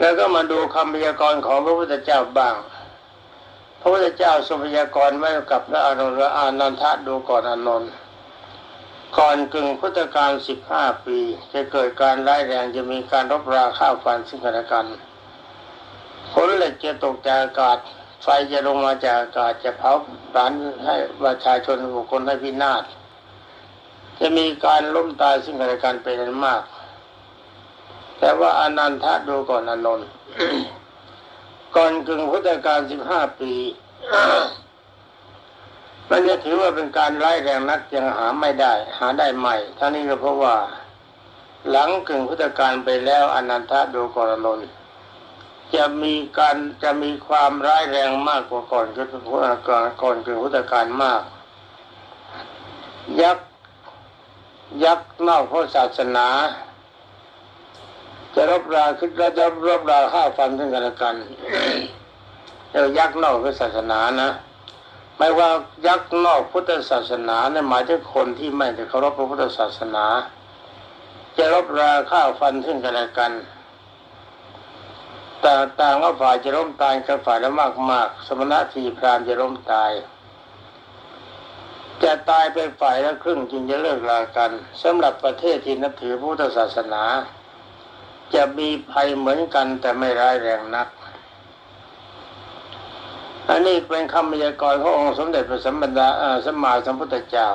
แล้วก็มาดูคำพยากรณ์ของพระพุทธเจ้าบ้าง พระพุทธเจ้าทรงพยากรณ์ไว้กับพระอานนท์และอานันทะดูก่อนอานนท์ก่อนกึ่งพุทธกาลสิบห้าปี จะเกิดการร้ายแรงจะมีการรบราฆ่าวฟันซึ่งกันและกันฝนเหล็กจะตกจากอากาศ ไฟจะลงมาจากอากาศจะเผาผลาญให้ประชาชนบุคคลให้พินาศจะมีการล้มตายซึ่งกันและกันเป็นอันมาก แต่ว่าอนันทะดูก่อนอนนท์ก่อนกึ่งพุทธกาลสิบห้าปีมันจะถือว่าเป็นการไล่แรงนักยังหาไม่ได้ หาได้ใหม่ทั้งนี้ก็เพราะว่า หลังกึ่งพุทธกาลไปแล้วอนันทะดูก่อนอนนท์จะมีการจะมีความร้ายแรงมากกว่าก่อนกึ่งพุทธกาลก่อนกึ่งพุทธกาลมาก ยักษ์ยักษ์นอกพระศาสนา จะรบราคิดแล้วจะรบราฆ่าฟันซึ่งกันและกันเรียกยักษ์นอกพระศาสนานะไม่ว่ายักษ์นอกพุทธศาสนาเนี่ยหมายถึงคนที่ไม่ได้เคารพพระพุทธศาสนา จะรบราฆ่าฟันซึ่งกันและกันแต่ต่างว่าฝ่ายจะล้มตายกับฝ่ายละมากมากๆสมณะทีพรามจะล้มตาย จะตายไปฝ่ายละครึ่งจึงจะเลิกลากันสำหรับประเทศที่นับถือพุทธศาสนา จะมีภัยเหมือนกันแต่ไม่ร้ายแรงนัก อันนี้เป็นคำพยากรณ์ขององค์สมเด็จพระสัมมาสัมมาสัมพุทธเจ้า